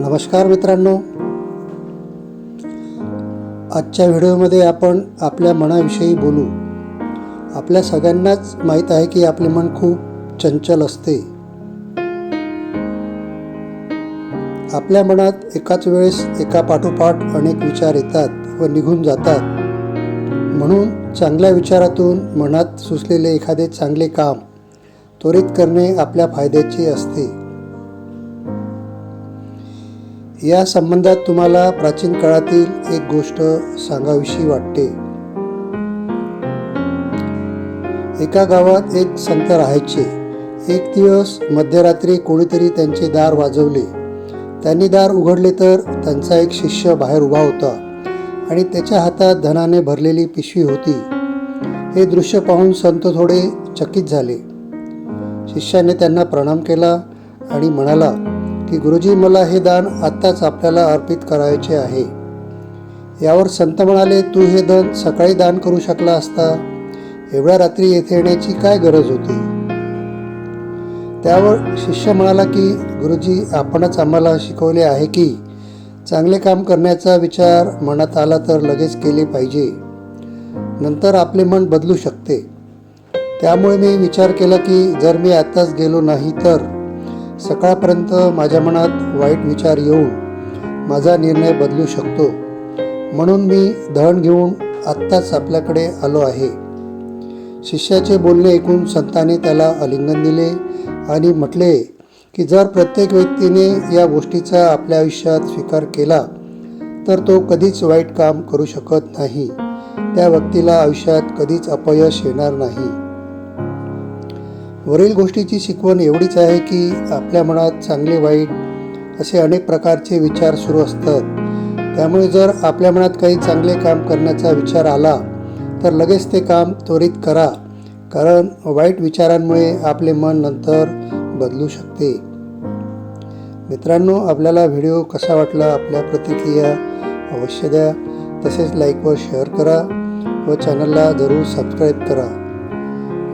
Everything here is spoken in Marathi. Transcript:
नमस्कार मित्रांनो. आजच्या व्हिडिओमध्ये आपण आपल्या मनाविषयी बोलू. आपल्या सगळ्यांनाच माहीत आहे की आपले मन खूप चंचल असते. आपल्या मनात एकाच वेळेस एका पाठोपाठ अनेक विचार येतात व निघून जातात. म्हणून चांगल्या विचारातून मनात सुचलेले एखादे चांगले काम त्वरित करणे आपल्या फायद्याचे असते. या संबंधात तुम्हाला प्राचीन काळातील एक गोष्ट सांगावीशी वाटते. एका गावात एक संत राहायचे. एक दिवस मध्यरात्री कोणीतरी त्यांचे दार वाजवले. त्यांनी दार उघडले तर त्यांचा एक शिष्य बाहेर उभा होता आणि त्याच्या हातात धनाने भरलेली पिशवी होती. हे दृश्य पाहून संत थोडे चकित झाले. शिष्याने त्यांना प्रणाम केला आणि म्हणाला की गुरुजी मला हे दान आत्ताच आपल्याला अर्पित करायचे आहे. यावर संत म्हणाले तू हे धन सकाळी दान करू शकला असता? एवढ्या रात्री येथे येण्याची काय गरज होती? त्यावर शिष्य म्हणाला की गुरुजी आपणच आम्हाला शिकवले आहे की चांगले काम करण्याचा विचार मनात आला तर लगेच केले पाहिजे. नंतर आपले मन बदलू शकते. त्यामुळे मी विचार केला की जर मी आत्ताच गेलो नाही तर सकाळपर्यंत माझ्या मनात वाईट विचार येऊन माझा निर्णय बदलू शकतो. म्हणून मी धन घेऊन आत्ताच आपल्याकडे आलो आहे. शिष्याचे बोलणे ऐकून संताने त्याला आलिंगन दिले आणि म्हटले की जर प्रत्येक व्यक्तीने या गोष्टीचा आपल्या आयुष्यात स्वीकार केला तर तो कधीच वाईट काम करू शकत नाही. त्या व्यक्तीला आयुष्यात कधीच अपयश येणार नाही. वरील गोष्टीची शिकवण एवढीच आहे की आपल्या मनात चांगले वाईट असे अनेक प्रकारचे विचार सुरू असतात. त्यामुळे जर आपल्या मनात काही चांगले काम करण्याचा विचार आला तर लगेच ते काम त्वरित करा कारण वाईट विचारांमुळे आपले मन नंतर बदलू शकते. मित्रांनो आपल्याला व्हिडिओ कसा वाटला आपल्या प्रतिक्रिया अवश्य द्या. तसेच लाईक व शेअर करा व चॅनलला जरूर सबस्क्राईब करा.